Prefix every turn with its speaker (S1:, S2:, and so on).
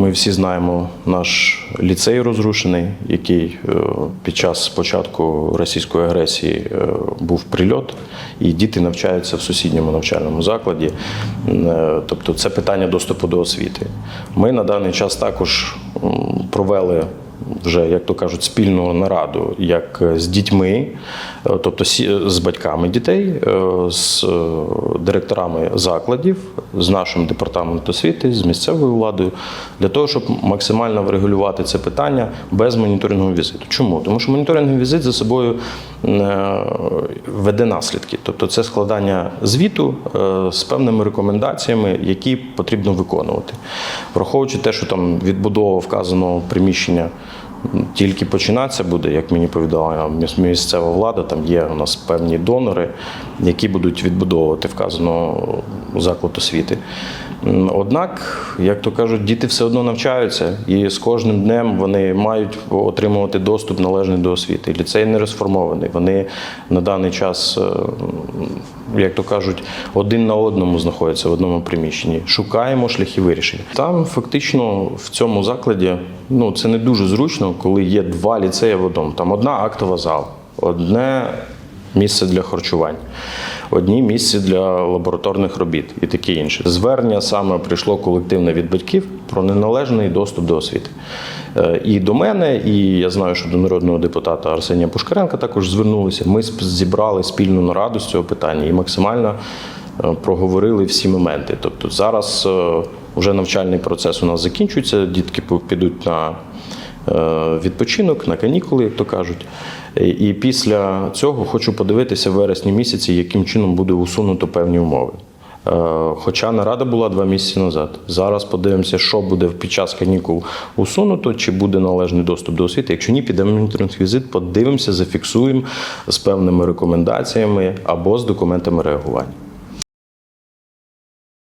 S1: Ми всі знаємо наш ліцей розрушений, який е, під час початку російської агресії е, був прильот, і діти навчаються в сусідньому навчальному закладі. Е, Тобто, це питання доступу до освіти. Ми на даний час також провели. Вже, як то кажуть, спільну нараду, як з дітьми, е, тобто сі- з батьками дітей, е, з е, директорами закладів, з нашим департаментом освіти, з місцевою владою, для того, щоб максимально врегулювати це питання без моніторингового візиту. Чому? Тому що моніторинговий візит за собою е, веде наслідки, тобто це складання звіту е, з певними рекомендаціями, які потрібно виконувати, враховуючи те, що там відбудова вказаного приміщення. Тільки починатися буде, як мені міс- місцева влада. Там є у нас певні донори, які будуть відбудовувати вказану заклад освіти. Однак, як то кажуть, діти все одно навчаються, і з кожним днем вони мають отримувати доступ належний до освіти. Ліцей не розформований. Вони на даний час, е, як то кажуть, один на одному знаходяться в одному приміщенні. Шукаємо шляхи вирішення. Там фактично в цьому закладі ну це не дуже зручно, коли є два ліцеї в одному. Там одна актова зал, одне місце для харчувань, одні місця для лабораторних робіт і таке інше. Звернення саме прийшло колективне від батьків про неналежний доступ до освіти. Е, І до мене, і я знаю, що до народного депутата Арсенія Пушкаренка також звернулися. Ми зібрали спільну нараду з цього питання і максимально е, проговорили всі моменти. Тобто зараз е, вже навчальний процес у нас закінчується, дітки підуть на відпочинок, на канікули, як то кажуть. Е, І після цього хочу подивитися в вересні місяці, яким чином буде усунуто певні умови. Е, Хоча нарада була два місяці назад. Зараз подивимося, що буде під час канікул усунуто, чи буде належний доступ до освіти. Якщо ні, підемо на подивимося, зафіксуємо з певними рекомендаціями або з документами реагування.